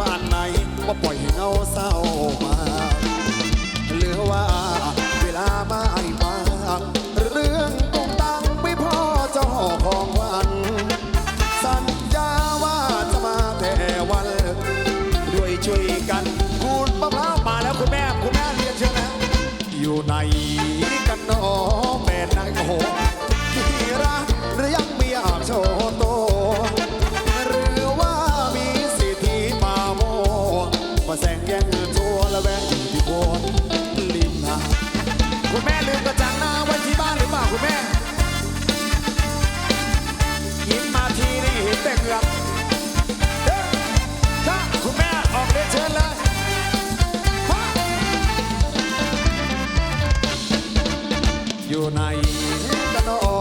บ้านไหนว่าปล่อยเงาเศร้ามาเหลือว่า よない。んだろう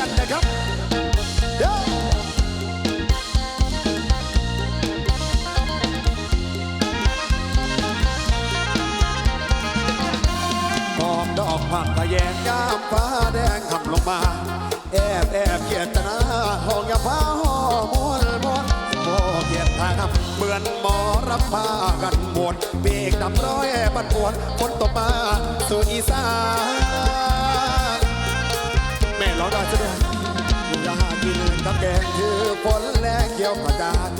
กันนะครับเด้อดกผักกะแยงยามฟ้าแดงขับลงมา แอบแอบเกียดตนาห้องยาฟ้าห้อมวนมวนโมเกียดทางเหมือนหมอรับผ้ากันหมดเบกดำร้อยบันปวนฝนตกมาสู่อีสาน ได้แสดงอยากินกับแกงคือผลและเกี่ยวกระดาษ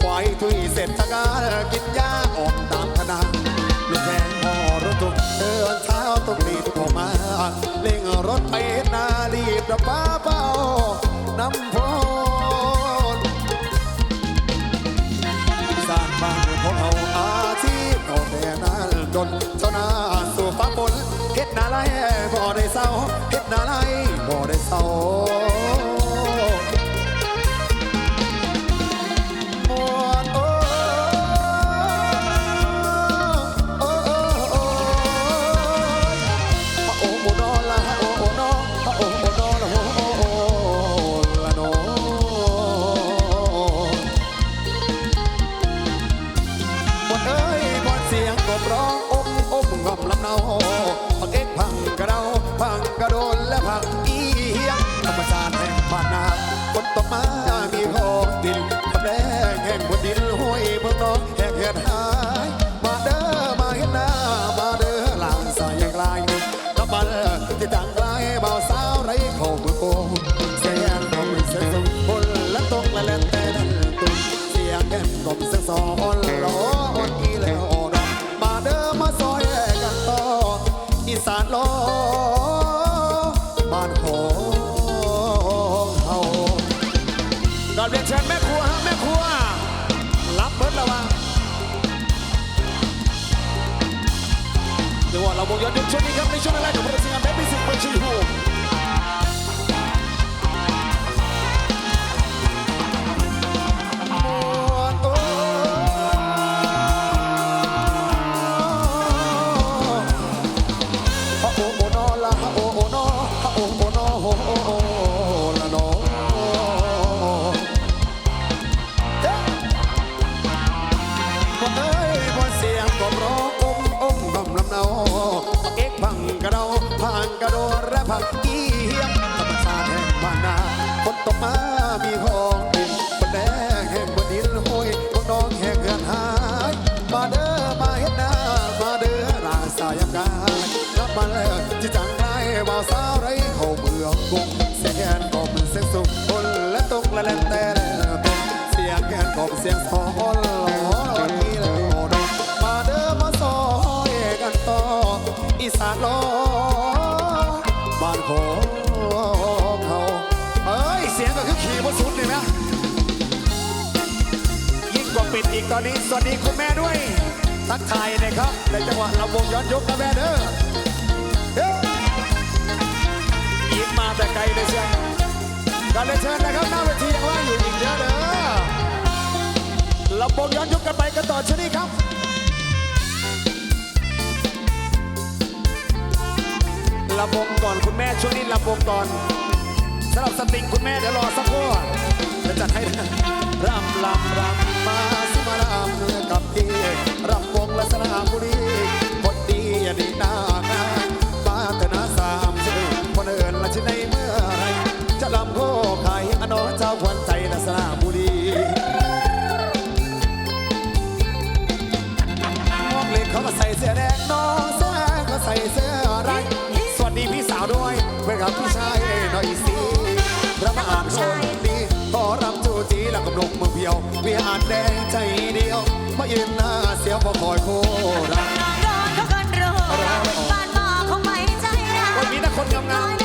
ควายถุยเสร็จทการกินยาออกตามขนาดลูกแทงพอรถตุกเดินเท้าต้องรีบออกมาเร่งรถไปนารีบระบ้าเบาน้ำพอ รียนเชิแม่ครัวฮะแม่ครัว รับเบิร์ดละวะเดี๋ยวเราวงย้อนยุคช่วงนี้ครับในช่วงแรกของพระสิงห์แพทย์พิเศษธิ์เปิดชีหู ตอนนี้สวัสดีคุณแม่ด้วยทักทายนะครับ ในจังหวะลำวงย้อนยกนะแม่เด้อเด้ออีกมาแต่ไกลเลยเชียงการเชิญนะครับหน้าเวทียังว่างอยู่อีกเยอะเด้อลำวงย้อนยกกันไปกันต่อชนีครับลำวงก่อนคุณแม่ช่วงนี้ลำวงตอนสำหรับสติงคุณแม่เดี๋ยวรอสักครู่จะจัดให้ รำรำรำมาสุมารำกับพี่รำวงแลักษณะบุรีคนดีอย่าดีหน้า มอินหน้าเสียวพอคอยโคราช วันนี้ถ้าคนงามๆ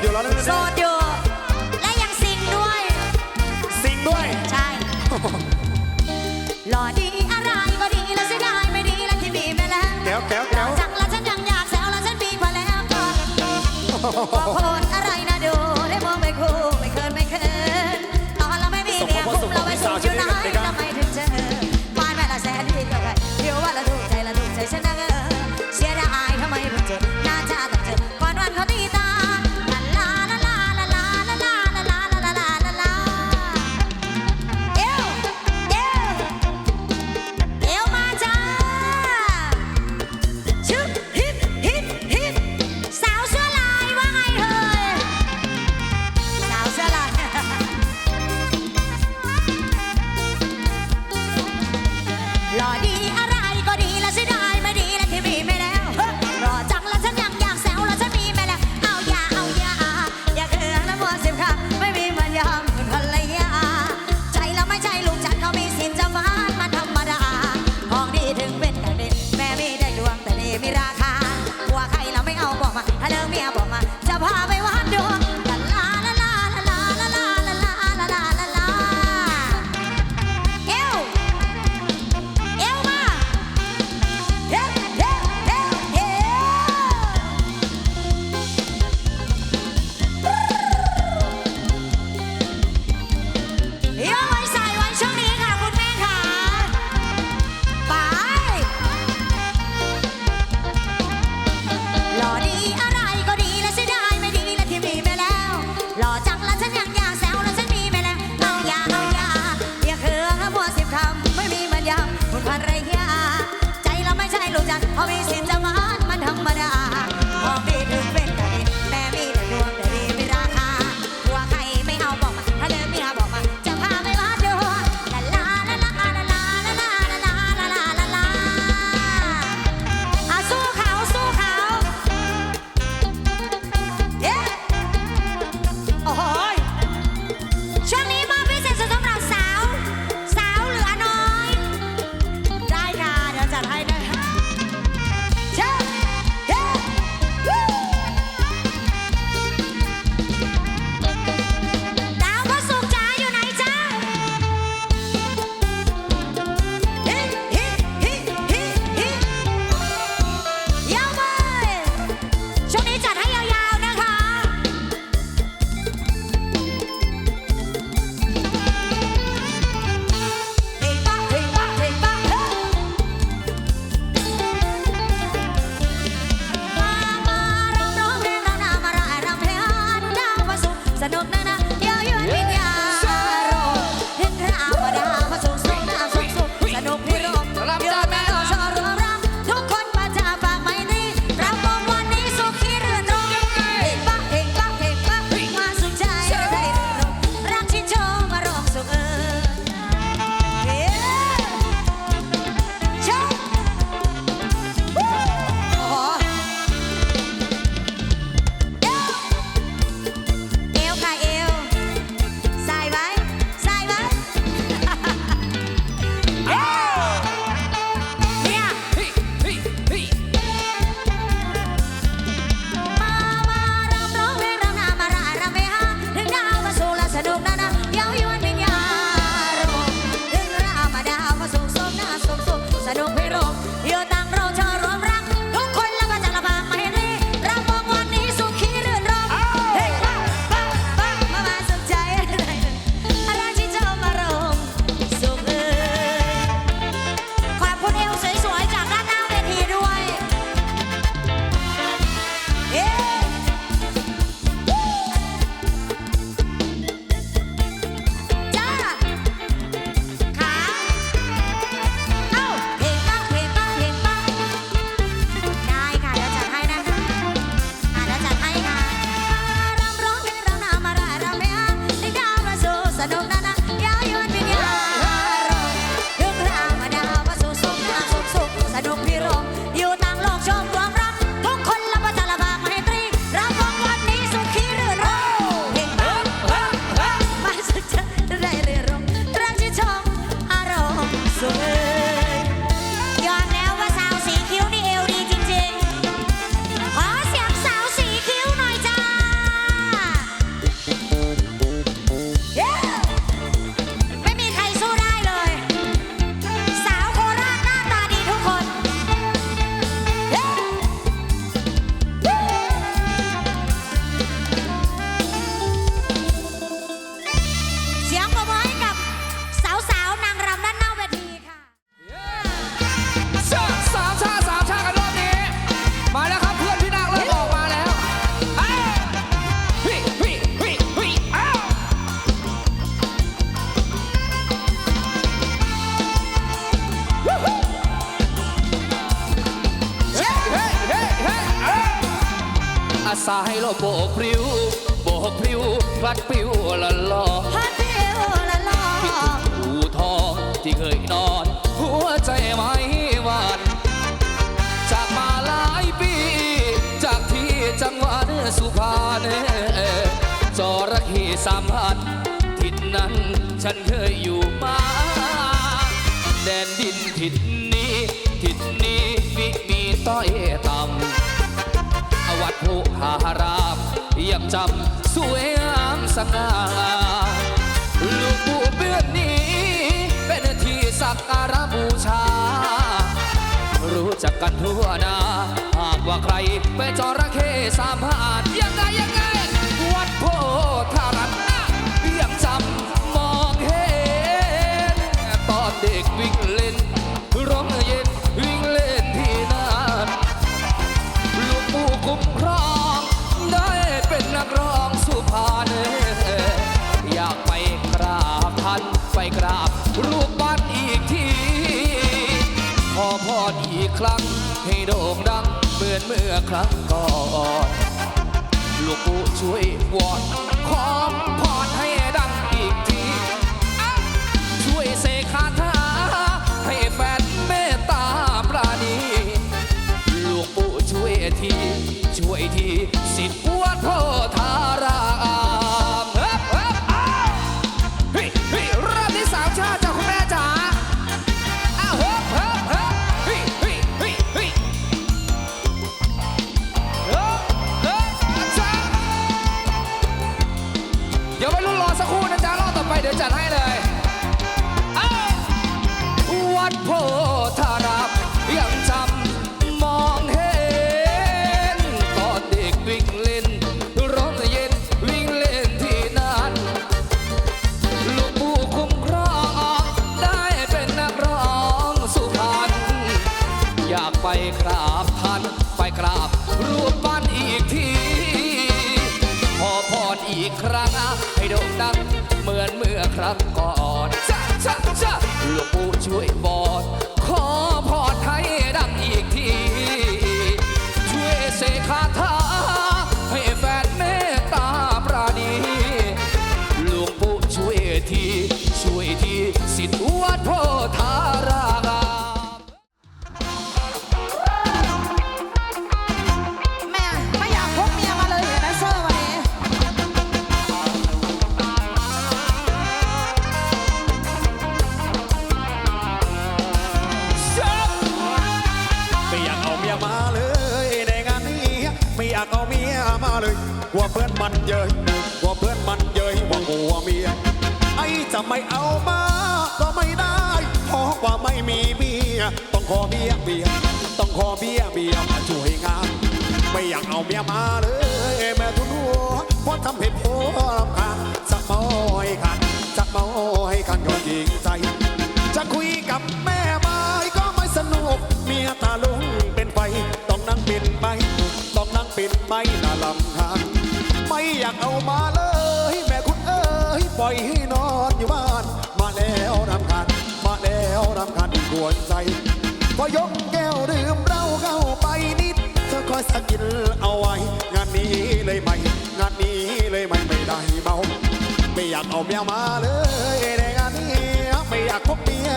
อยู่แล้วโสดอยู่และยังสิงด้วยสิงด้วย ใช่หล่อดีอะไรก็ดีแล้วเสียดายไม่ดีแล้วที่มีไปแล้วแก้วแก้วแก้วจังแล้วฉันยังอยากแซวแล้วฉันมีพอแล้วก็พอายเราโบกพริ้ว โบกพริ้วพลัดปิวละลอพัดเดียวละลองหูทองที่เคยนอน หัวใจไม่หวานจากมาหลายปี จากที่จังหวัดสุพรรณจระเข้สามพันทิศนั้นฉันเคยอยู่มา แดนดินทิศ ผู้หาราบยังจำสวยงามสง่าลูกบูเบื้อนนี้ เป็นที่สักการบูชา รู้จักกันทั่วนา หากว่าใครเป็นจระเข้สามพาดยังไงยังไง เมื่อครั้งก่อนลูกปู่ช่วยวอนิงใจ จะคุยกับแม่ไม้ก็ไม่สนุก เมียตาลุงเป็นไฟต้องนั่งปิดไม้ต้องนั่งปิดไม้น่าลำหางไม่อยากเอามาเลย แม่คุณเอ้ยปล่อยให้นอนอยู่บ้าน มาแล้วรำคาญมาแล้วรำคาญกวนใจพอยกแก้วดื่มเราเข้าไปนิดเธอคอยสะกินเอาไว้ งานนี้เลยไม่งานนี้เลยไม่ไม่ได้เมาไม่อยากเอาเมียมาเลย I'll be.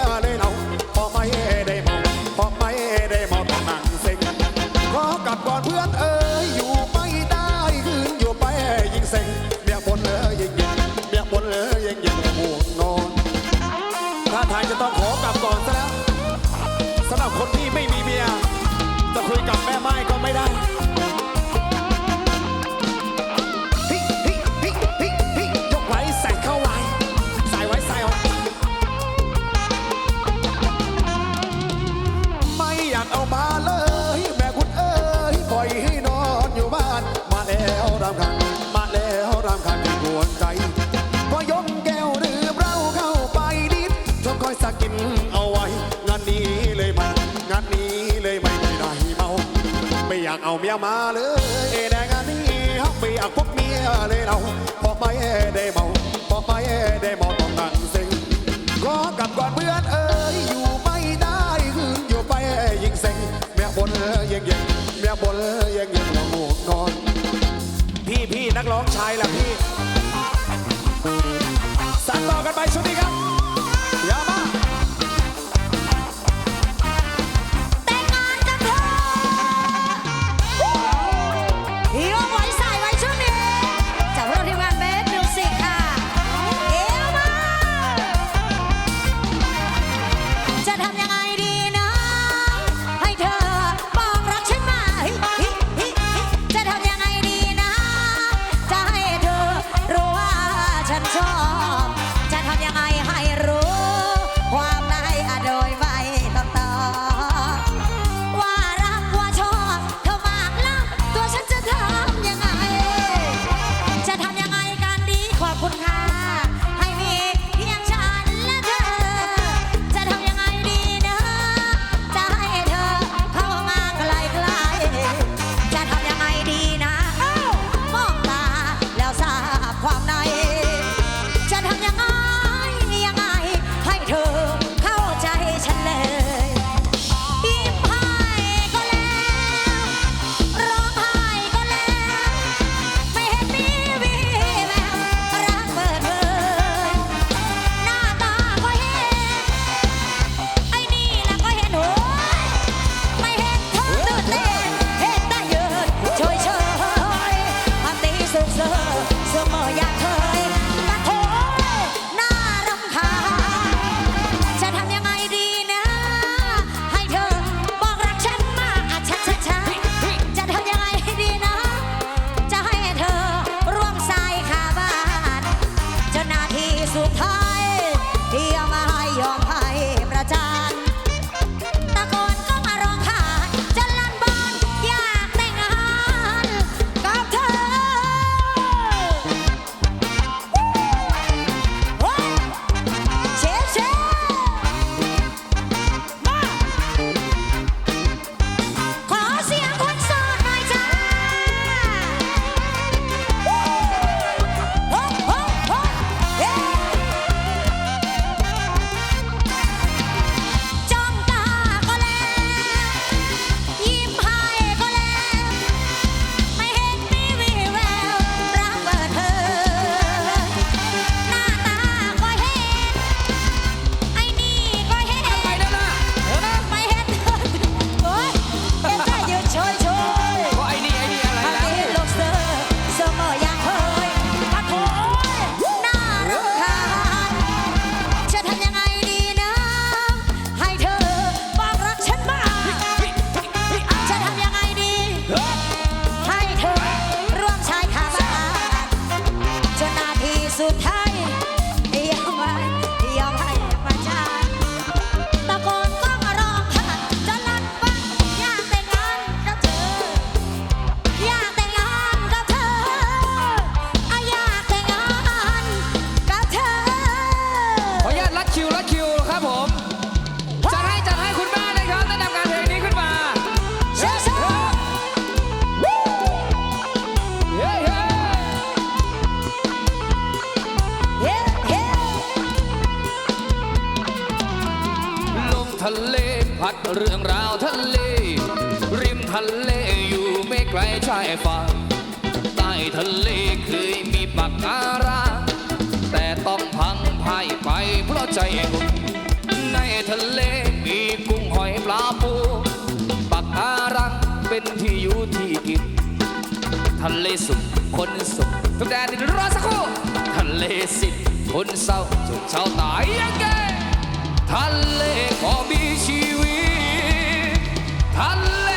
ล่ะพี่สานต่อกันไปช่วงนี้ครับ เรื่องราวทะเล ริมทะเลอยู่ไม่ไกลชายฝั่งใต้ทะเลเคยมีปากการังแต่ต้องพังพ่ายไปเพราะใจคุณในทะเลมีกุ้งหอยปลาปูปากการังเป็นที่อยู่ที่กินทะเลสุขคนสุขทุกแดนดินรอสักครู่ทะเลสิทคนเศร้าจนเศร้าตายยังไงทะเลขอมีชีวิต I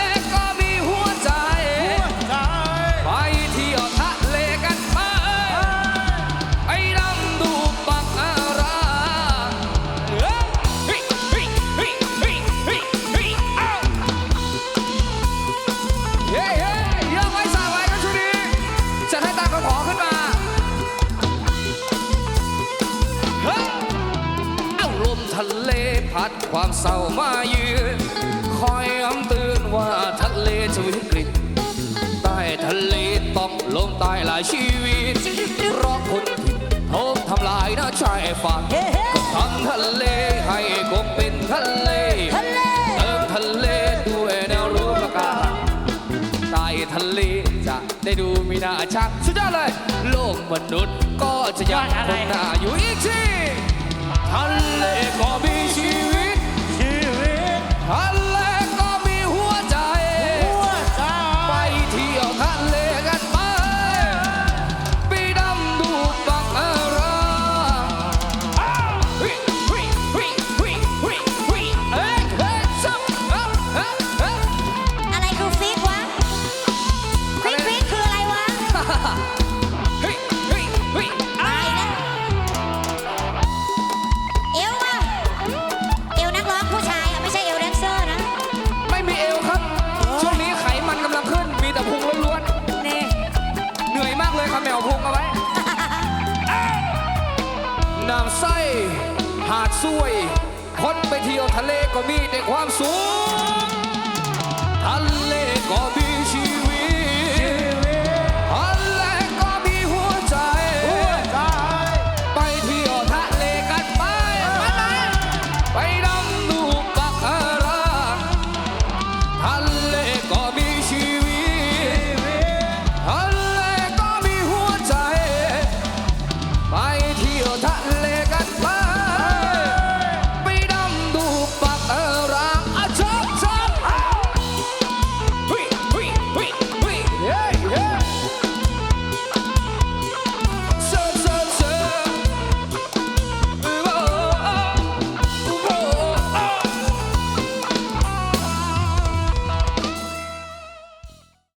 านอะไร ถ้าอยู่อีกที่ทะเลก็มีชีวิตชีวิตทะเล ไปเที่ยวทะเลก็มีแต่ความสุข